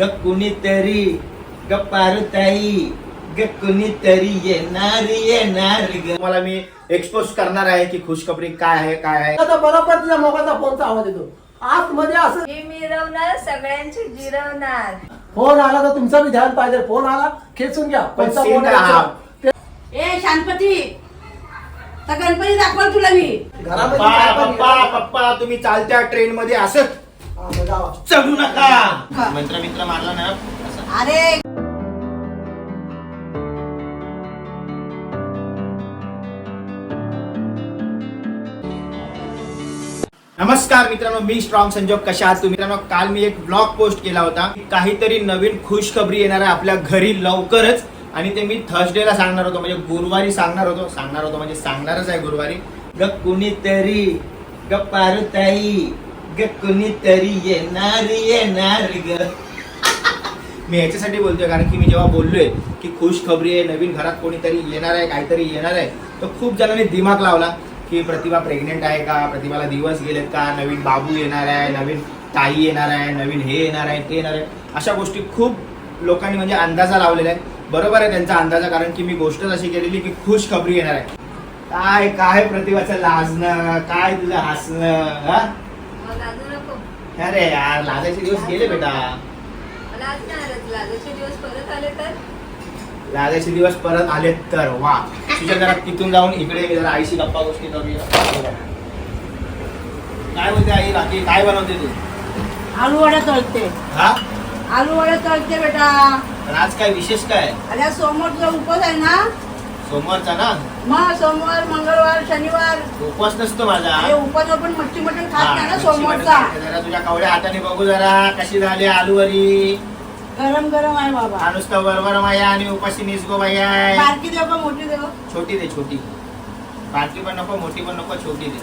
ग कुणीतरी ग पारुताई ग कुणीतरी येणार येणार ग. तुम्हाला मी एक्सपोज करणार आहे की खुशखबरी काय आहे काय आहे. आता बरोबर तुझ्या मोबाईलचा फोनचा आवाज येतो. आतमध्ये असं मी मिरवणार सगळ्यांची जिरवणार. फोन आला तर तुमचं बी ध्यान पाहिजे. फोन आला खेचून घ्या. पण scene फोन काय आहे. हा? ते- ए शांतपती. तर गणपती दाखवाल तुला मी. घरामध्ये पप्पा काय पण पप्पा. पप्पा तुम्ही चालत्या ट्रेन मध्ये असत. चढू नका? मंत्र मित्र मारला ना. अरे. नमस्कार मित्रांनो मी स्ट्रॉंग संजोग. कशा आहात मित्रांनो काल मी एक ब्लॉग पोस्ट केला होता. काहीतरी नवीन खुशखबरी येणार आहे आपल्या घरी लवकरच. आणि ते मी थर्सडेला सांगणार होतो म्हणजे गुरुवारी सांगणार होतो. सांगणार होतो म्हणजे सांगणारच आहे गुरुवारी. ग कुणीतरी. ग पारुताई. ग कुणीतरी येणार येणार ग. मी याच्यासाठी बोलतोय कारण की मी जेव्हा बोललोय की खुश खबरी आहे नवीन घरात कोणीतरी येणार आहे काहीतरी येणार आहे तर खूप जणांनी दिमाग लावला की प्रतिभा प्रेग्नेंट आहे का प्रतिभाला दिवस गेलेत का नवीन बाबू येणार आहे नवीन ताई येणार आहे नवीन हे येणार आहे ते येणार आहे. अशा गोष्टी खूप लोकांनी म्हणजे अंदाजा लावलेला आहे. बरोबर आहे त्यांचा अंदाजा कारण की मी गोष्टच अशी केलेली की खुश खबरी येणार आहे. काय काय प्रतिभाचं लाजणं काय तुझं हसणं हा? अरे यार लाजायचे दिवस गेले बेटा. लाजाचे दिवस परत आले तर? लागायचे दिवस परत आले तर वा. तुझ्या घरात तिथून जाऊन इकडे जरा आईशी गप्पा गोष्टी करूया. काय बोलते आई बाकी काय बनवते तू? आलू वड्या तळते. हा? आलू वड्या तळते बेटा. आज काय विशेष काय? अरे आज सोमवारचा उपवास आहे ना? सोमवारचा ना? मग सोमवार मंगळवार शनिवार. उपवास नसतो माझा. अरे उपवास पण मच्छी मटण खात नाही ना सोमवारचा. जरा तुझ्या कवड्या हाताने बघू जरा कशी झाली आलूवरी. गरम गरम आहे बाबा. नुसतं वरवर माया आणि उपाशी निसगो बाया आहे. बारकी देव का मोठी देव छोटी दे छोटी. बारकी पण नको मोठी पण नको छोटी दे.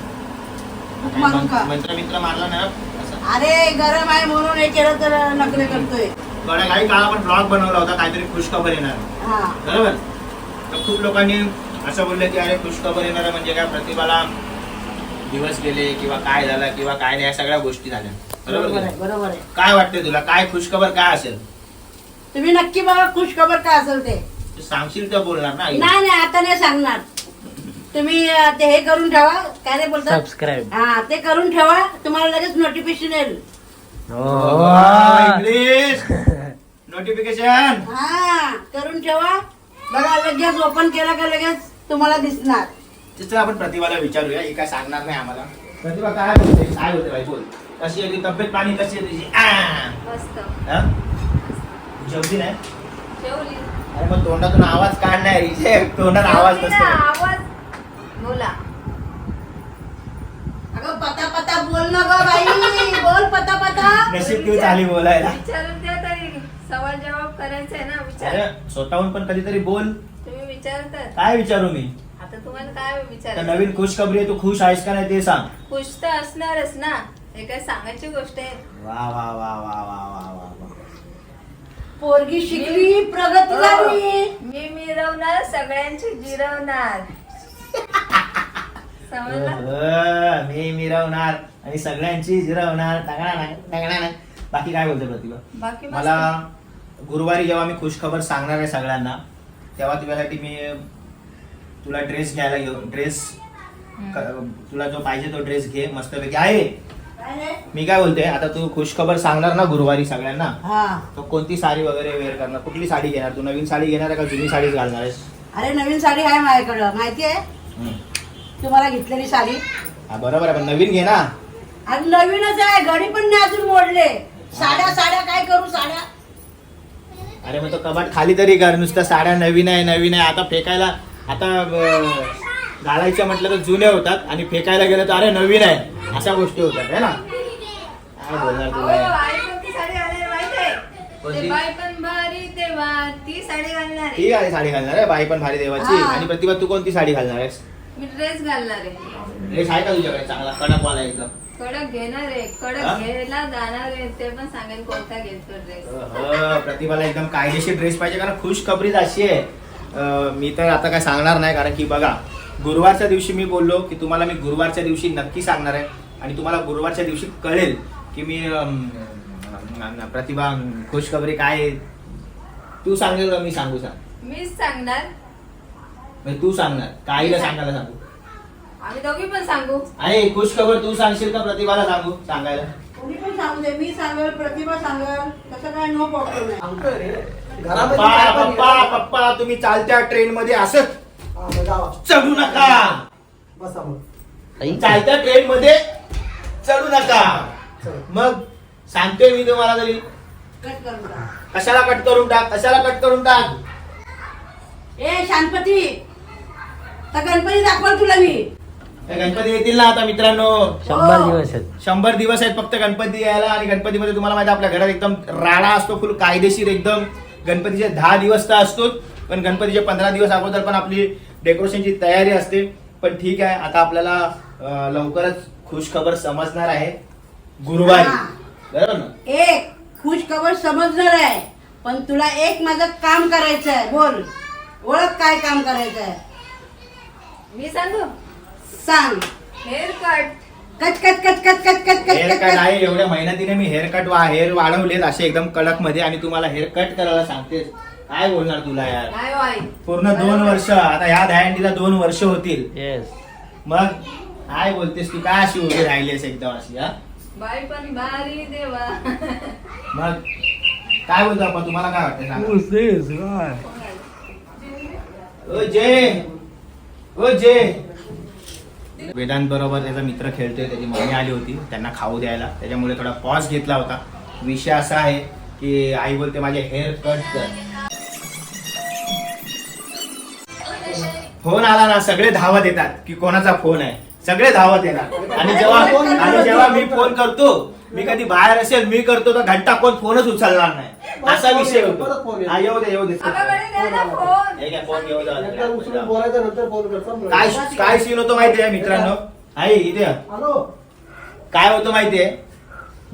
मारून खा मंत्र मित्र मारला ना? असं. अरे गरम आहे म्हणून हे केलं तर नकले करतोय. काही काळ आपण ब्लॉग बनवला होता काहीतरी खुशखबर येणार. हा. बरोबर? तर खूप लोकांनी असं बोलले की अरे खुशखबर येणार आहे म्हणजे काय? प्रतिभाला दिवस गेले किंवा काय झालं किंवा काय नाही या सगळ्या गोष्टी झाल्या. बरोबर आहे नाही? बरोबर आहे. काय वाटते तुला? काय खुशखबर काय असेल? तुम्ही नक्की बघा खुश खबर काय असेल ते. तू सांगशील तर बोलणार ना आई? नाही नाही आता नाही सांगणार. तुम्ही अं, ते हे करून ठेवा. काय नाही बोलतात? सबस्क्राईब हा ते करून ठेवा. तुम्हाला लगेच नोटिफिकेशन येईल. इंग्लिश नोटिफिकेशन हा करून ठेवा. बघा लगेच ओपन केला का लगेच? तुम्हाला दिसणार. तिथं आपण प्रतिभाला विचारूया ही काय सांगणार नाही आम्हाला. प्रतिभा काय बोलते? काय बोलते बाई बोल. कशी आहे तब्येत पाणी कशी आहे तुझी? आ. मस्त. हा? जेवली नाही? जेवली. अरे मग तोंडातून आवाज काढणार इथे. तोंडात आवाज जेवली ना, नसतो आवाज. बोला. अगं पता पता बोल ना ग बाई. बोल पता पता नशीब तू चाली बोलायला. विचारून द्या तरी. सवाल जवाब करायचा आहे ना विचार. स्वतःहून पण कधीतरी बोल. तुम्ही विचारतात. काय विचारू मी? आता तुम्हाला काय तर विचारायचं नवीन खुशखबरी आहे तू खुश आहेस का नाही ते सांग. खुश तर असणारच ना. हे काय सांगायची गोष्ट आहे? वा वा वा वा वा वा वा वा. पोरगी शिकली प्रगती झाली. मी मिरवणार सगळ्यांची जिरवणार. समजलं? अह, मी मिरवणार आणि सगळ्यांची जिरवणार. नाही नाही. बाकी काय बोलते प्रतिभा बाकी मस्त. मला गुरुवारी जेव्हा मी खुशखबर सांगणार आहे सगळ्यांना तेव्हा तुझ्यासाठी मी तुला ड्रेस घ्यायला घेऊ ड्रेस तुला जो पाहिजे तो ड्रेस घे मस्तपैकी. आहे? मी काय बोलते आता तू खुशखबर सांगणार ना गुरुवारी सगळ्यांना? हा. तर कोणती साडी वगैरे वेअर करणार? कुठली साडी घेणार? तू नवीन साडी घेणार आहे का जुनी साडीच घालणार आहेस? अरे नवीन साडी आहे माझ्याकडं माहिती आहे. तुम्हाला घेतलेली साडी. हा बरोबर आहे पण नवीन घे ना. आणि नवीनच आहे घडी पण नाही अजून मोडले. साड्या साड्या काय करू साड्या? अरे मग तो कबाट खाली तरी कर नुसतं साड्या नवीन आहे नवीन आहे. आता फेकायला आता अं, घालायचं म्हटलं तर जुने होतात आणि फेकायला गेलं तर अरे नवीन आहे. अशा गोष्टी होतात है ना? काय बोलणार तुला? ते आहे साडी घालणार आहे. बाई पण भारी देवाची. आणि प्रतिभा तू कोणती साडी घालणार आहेस? मी ड्रेस घालणार आहे. ड्रेस आहे का तुझ्याकडे चांगला कडकवाला एकदम. कडक घेणार आहे हा? कडक घ्यायला जाणार आहे ते पण सांगेल कोणता घेतो ड्रेस अह, प्रतिभाला एकदम कायदेशीर ड्रेस पाहिजे कारण खुश खबरीच अशी आहे. अह, मी तर आता काय सांगणार नाही कारण की बघा गुरुवारच्या दिवशी मी बोललो की तुम्हाला मी गुरुवारच्या दिवशी नक्की सांगणार आहे. आणि तुम्हाला गुरुवारच्या दिवशी कळेल की मी अम, प्रतिभा खुशखबरी काय आहे? तू सांगेल का मी सांगू सांग. मीच सांगणार. म्हणजे तू सांगणार. काहीला सांगायला सांगू? आम्ही दोघी पण सांगू. आहे खुशखबर तू सांगशील का प्रतिभाला सांगू सांगायला? कोणी पण सांगू दे मी सांगेल प्रतिभा सांगेल. तसं काय नो प्रॉब्लेम नाही. सांगतोय रे. घरामध्ये पप्पा काय पण पप्पा. पप्पा तुम्ही चालत्या ट्रेन मध्ये असत. हा, मग जावा. चढू नका. बसा मग. चालत्या ट्रेन मध्ये चढू नका. चल. मग सांगतोय मी तुम्हाला तरी. कट करून टाक. कशाला कट करून टाक? कशाला कट करून टाक? ए शांतपती तर गणपती दाखवल तुला मी. हे गणपती येतील ना आता मित्रांनो. शंभर दिवस शंभर दिवस आहेत फक्त गणपती यायला आणि गणपतीमध्ये तुम्हाला माहिती आहे, आपल्या घरात एकदम राडा असतो फुल कायदेशीर एकदम. गणपतीचे दहा दिवस तर असतोच पण गणपतीचे पंधरा दिवस अगोदर पण आपली डेकोरेशनची तयारी असते. पण ठीक आहे आता आपल्याला अं, लवकरच खुश खबर समजणार आहे. गुरुवारी. हा. बरोबर ना? एक खुश खबर समजणार आहे. पण तुला एक माझं काम करायचं आहे बोल. ओळख काय काम करायचं आहे मी सांगू? सांग. Hair cut. कच कच कच कच कच कच हेअर कट आहे एवढ्या मेहनतीने मी हेअर कट वा हेअर वाढवलेत असे एकदम कडकमध्ये आणि तुम्हाला हेअर कट करायला सांगते काय बोलणार तुला यार? हो आई पूर्ण दोन वर्ष आता ह्या दहांडीला दोन वर्ष होतील. मग काय बोलतेस तू? काय अशी उभी राहिलीस एकदम अशी हा? बाई पण भारी देवा. मग काय बोलतो आपण? तुम्हाला काय वाटतं? सांगा. ओ जय! ओ जे. वेदांत बरोबर त्याचा मित्र खेळतोय त्याची मम्मी आली होती त्यांना खाऊ द्यायला. त्याच्यामुळे थोडा पॉज घेतला होता. विषय असा आहे की आई बोलते माझे हेअर कट कर. फोन आला ना सगळे धावत येतात की कोणाचा फोन आहे? सगळे धावत येतात. आणि जेव्हा आणि जेव्हा मी फोन करतो मी कधी बाहेर असेल मी करतो तर घंटा कोण फोनच उचलणार नाही. असा विषय परत होतो. फोन येतो. हा येऊ दे येऊ दे. आकाकडे द्या ना फोन हे घ्या, फोन घेऊ एकदा उचलून दे. बोलायचं नंतर फोन कर समजा. काय काय सीन होतो माहितीये मित्रांनो? आई इथे या. हॅलो? काय होतं माहितीये?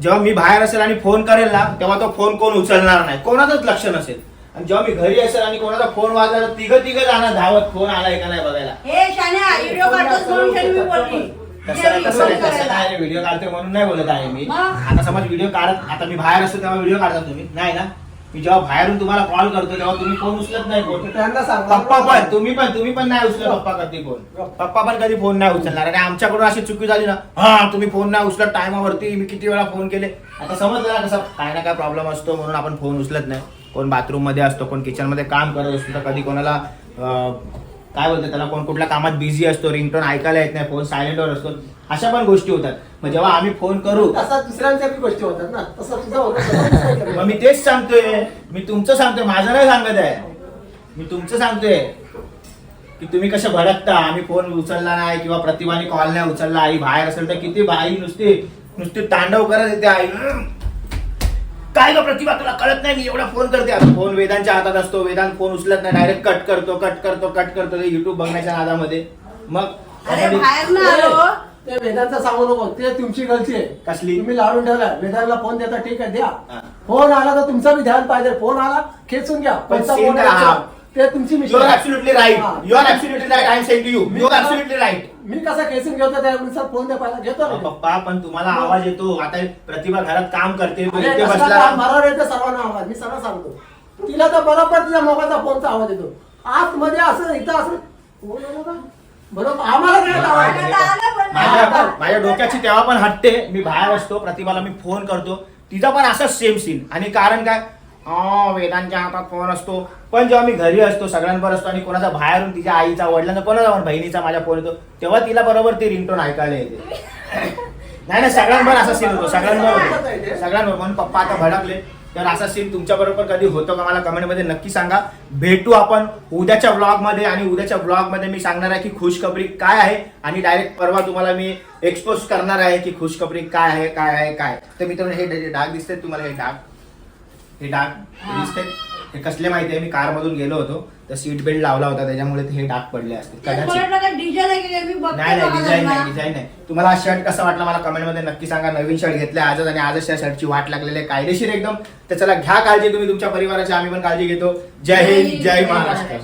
जेव्हा मी बाहेर असेल आणि फोन करेल ना तेव्हा तो फोन कोण उचलणार नाही. कोणाचंच लक्ष नसेल. आणि जेव्हा मी घरी असेल आणि कोणाचा फोन वाजला तिघ तिघ जाणार धावत फोन आलाय का नाही बघायला. हे शाण्या व्हिडिओ काढतोस म्हणून शाने मी बोलली. तसं ये नाही, तसं नाही, फोन तसं करायला. नाही व्हिडिओ काढतोय म्हणून नाही बोलत आहे मी? आता समज व्हिडिओ काढत आता मी बाहेर असतो तेव्हा व्हिडिओ काढता तुम्ही. नाही ना? मी जेव्हा बाहेरून तुम्हाला कॉल करतो तेव्हा तुम्ही फोन उचलत नाही फोन त्यांना सांग. पप्पा पण तुम्ही पण तुम्ही पण नाही उचलत पप्पा कधी फोन पप्पा पण कधी फोन नाही उचलणार. आणि आमच्याकडून अशी चुकी झाली ना? हा तुम्ही फोन नाही उचलत. टायमावरती मी किती वेळा फोन केले? आता समजलं ना कसं काय ना काय प्रॉब्लेम असतो म्हणून आपण फोन उचलत नाही. कोण बाथरूममध्ये असतो कोण किचनमध्ये काम करत असतो तर कधी कोणाला काय बोलतात त्याला कोण कुठल्या कामात बिझी असतो रिंगटोन ऐकायला येत नाही फोन सायलेंटवर असतो. अशा पण गोष्टी होतात. मग जेव्हा आम्ही फोन करू तसा दुसऱ्यांच्या बी गोष्टी होतात ना. तसं तुझं होतं तसं मग मी तेच सांगतोय. मी तुमचं सांगतोय. माझं नाही सांगत आहे. मी तुमचं सांगतोय. की तुम्ही कसे भडकता. आम्ही फोन उचलला नाही किंवा प्रतिभाने कॉल नाही उचलला. आई बाहेर असेल तर किती बाई नुसती नुसती तांडव करत येते. आई काय ग प्रतिभा तुला कळत नाही मी एवढा फोन करते. आता फोन वेदांच्या हातात असतो वेदांत फोन उचलत नाही डायरेक्ट कट करतो कट करतो कट करतो ते युट्यूब बघण्याच्या नादामध्ये. मग अरे त्यासाठी- बाहेर ना आलो ते वेदांचं सांगू नको ते तुमची गलती आहे. कसली? तुम्ही लाडून ठेवला वेदांना फोन देता ठीक आहे द्या. हा. फोन आला तर तुमचा बी ध्यान पाहिजे. फोन आला खेचून घ्या. पण कोणता scene फोन काय? हा? ते तुमची यू मिस्टेक आर आहे. Absolutely right. You are absolutely right I am saying to you you are absolutely right मी कसा खेचून घेतो त्यानुसार फोन द्या पहिला घेतो ना पप्पा पण तुम्हाला आवाज येतो. आता प्रतिभा घरात काम करते तो इथे बसला. येते सर्वांना आवाज मी सगळं सांगतो. तिला तर बरोबर तिच्या मोबाईलचा फोनचा आवाज येतो. आतमध्ये असं इथं असं? बरोबर आम्हाला. माझ्या माझ्या डोक्याची तेव्हा पण हटते मी बाहेर असतो प्रतिभाला मी फोन करतो. तिचा पण असाच सेम सीन आणि कारण काय? वेदांच्या हातात फोन असतो. पण जेव्हा मी घरी असतो सगळ्यांवर असतो आणि कोणाचा बाहेरून तिच्या आईचा वडिलांचा कोणाचा पण बहिणीचा माझ्या फोन येतो तेव्हा तिला बरोबर ती रिंगटोन ऐकायला येते. नाही नाही सगळ्यांवर असा सीन होतो सगळ्यांवर होतो सगळ्यांवर म्हणून पप्पा आता भडकले. तर असा सीन तुमच्या बरोबर कधी होतो का मला कमेंटमध्ये नक्की सांगा. भेटू आपण उद्याच्या ब्लॉगमध्ये आणि उद्याच्या ब्लॉगमध्ये मी सांगणार आहे की खुशखबरी काय आहे आणि डायरेक्ट परवा तुम्हाला मी एक्सपोज करणार आहे की खुशखबरी काय आहे काय आहे काय तर मित्रांनो हे डाग दिसते तुम्हाला हे डाग हे डाग हे. दिसते हे कसले माहिती आहे? मी कार मधून गेलो होतो तर सीट बेल्ट लावला होता त्याच्यामुळे ते हे डाग पडले असतील. कदाचित. बघते नाही नाही डिझाईन नाही. डिझाईन नाही. तुम्हाला हा शर्ट कसा वाटला मला कमेंटमध्ये नक्की सांगा. नवीन शर्ट घेतलाय आजच आणि आजच त्या शर्टची वाट लागलेली आहे कायदेशीर एकदम. तर चला घ्या काळजी तुम्ही तुमच्या परिवाराची आम्ही पण काळजी घेतो. जय हिंद जय महाराष्ट्र.